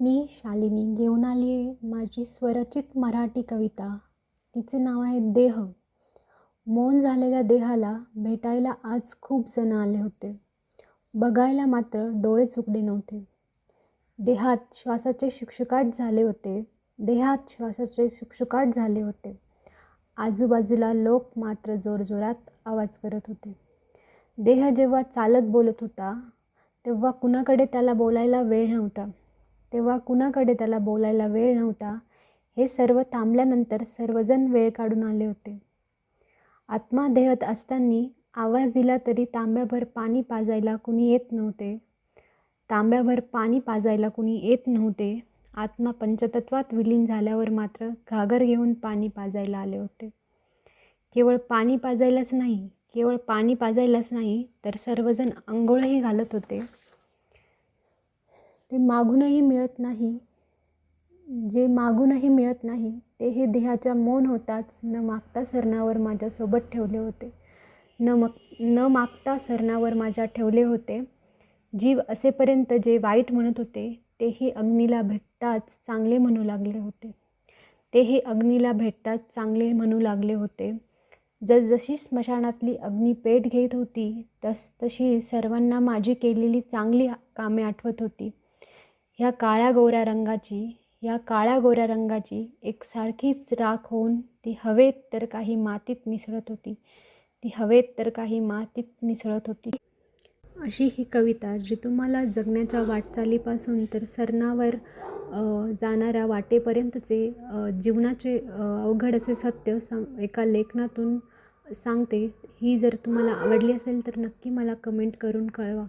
मी शालिनी घेऊन आली आहे माझी स्वरचित मराठी कविता. तिचे नाव आहे देह. मौन झालेल्या देहाला भेटायला आज खूप जण आले होते. बघायला मात्र डोळे चुकले नव्हते. देहात श्वासाचे शुकशुकाट झाले होते. देहात श्वासाचे शुकशुकाट झाले होते. आजूबाजूला लोक मात्र जोरजोरात आवाज करत होते. देह जेव्हा चालत बोलत होता तेव्हा कुणाकडे त्याला बोलायला वेळ नव्हता. तेव्हा कुणाकडे त्याला बोलायला वेळ नव्हता हे सर्व थांबल्यानंतर सर्वजण वेळ काढून आले होते. आत्मा देहत असताना आवाज दिला तरी तांब्याभर पाणी पाजायला कुणी येत नव्हते. तांब्याभर पाणी पाजायला कुणी येत नव्हते. आत्मा पंचतत्वात विलीन झाल्यावर मात्र घागर घेऊन पाणी पाजायला आले होते. केवळ पाणी पाजायलाच नाही केवळ पाणी पाजायलाच नाही तर सर्वजण आंघोळही घालत होते. ते मागूनही मिळत नाही. जे मागूनही मिळत नाही ते हे देहाच्या मौन होताच न मागता सरणावर माझ्यासोबत ठेवले होते. न मग न मागता सरणावर माझ्या ठेवले होते. जीव असेपर्यंत जे वाईट म्हणत होते तेही अग्नीला भेटताच चांगले म्हणू लागले होते. तेही अग्नीला भेटताच चांगले म्हणू लागले होते. जसजशी स्मशानातली अग्नी पेट घेत होती तस तशी सर्वांना माझी केलेली चांगली कामे आठवत होती. ह्या काळ्या गोऱ्या रंगाची या काळ्या गोऱ्या रंगाची एकसारखीच राख होऊन ती हवेत तर काही मातीत मिसळत होती. ती हवेत तर काही मातीत मिसळत होती. अशी ही कविता जी तुम्हाला जगण्याच्या वाटचालीपासून तर सरणावर जाणाऱ्या वाटेपर्यंतचे जीवनाचे अवघड असे सत्य सा एका लेखनातून सांगते. ही जर तुम्हाला आवडली असेल तर नक्की मला कमेंट करून कळवा.